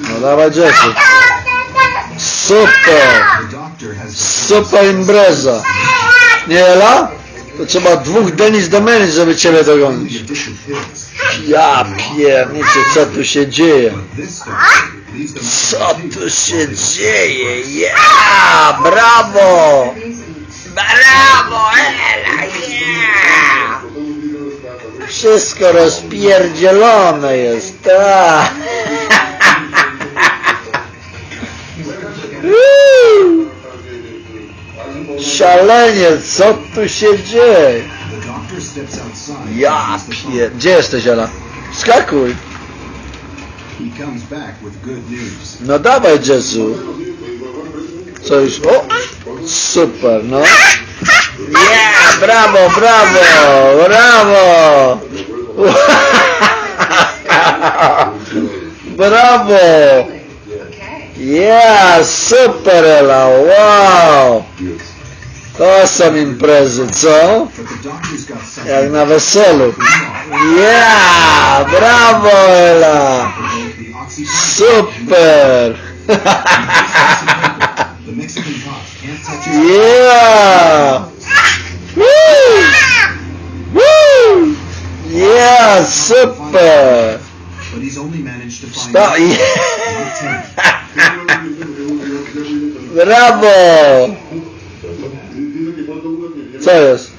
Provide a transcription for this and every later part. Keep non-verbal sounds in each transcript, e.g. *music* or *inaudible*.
No dawaj Jesse. Super! Super impreza. Nie Ela? To trzeba dwóch Denis Domenis, żeby ciebie dogonić. Ja pierniczę, co tu się dzieje? Co tu się dzieje? Ja! Brawo! Brawo, Ela! Ja! Wszystko rozpierdzielone jest, tak! Szalenie, co tu się dzieje? Ja. Gdzie jesteś, Ela? Skakuj! No dawaj, Jezu. Co już? O! Super, no. *laughs* Yeah, bravo, bravo, bravo. *laughs* bravo. Yeah, superala, wow. To sam imprezu, co? Jak na weselu. Yeah, bravo Ela. Super. *laughs* yeah. Super! but he's only managed to find Sta- one tenth. Brawo! Co jest?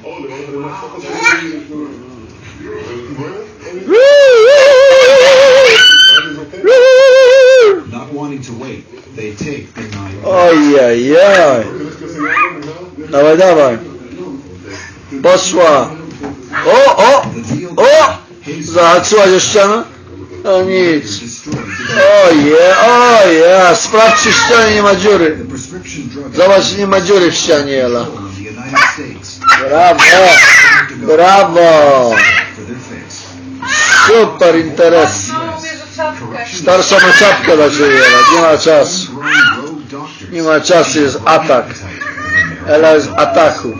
Woo! Not wanting to wait, they take the nine. Ojejej! Dawaj, dawaj! Poszła! O, o! The O! Zahaczyła ściana? No nic. Oje, oje, sprawdź czy w ścianie nie ma dziury. Zobacz, nie ma dziury w ścianie, Ela. in the United States Brawo! Brawo! Super interes. Starsza ma czapkę dla ciebie, Ela. Nie ma czasu. Nie ma czasu, jest atak. Ela jest ataku.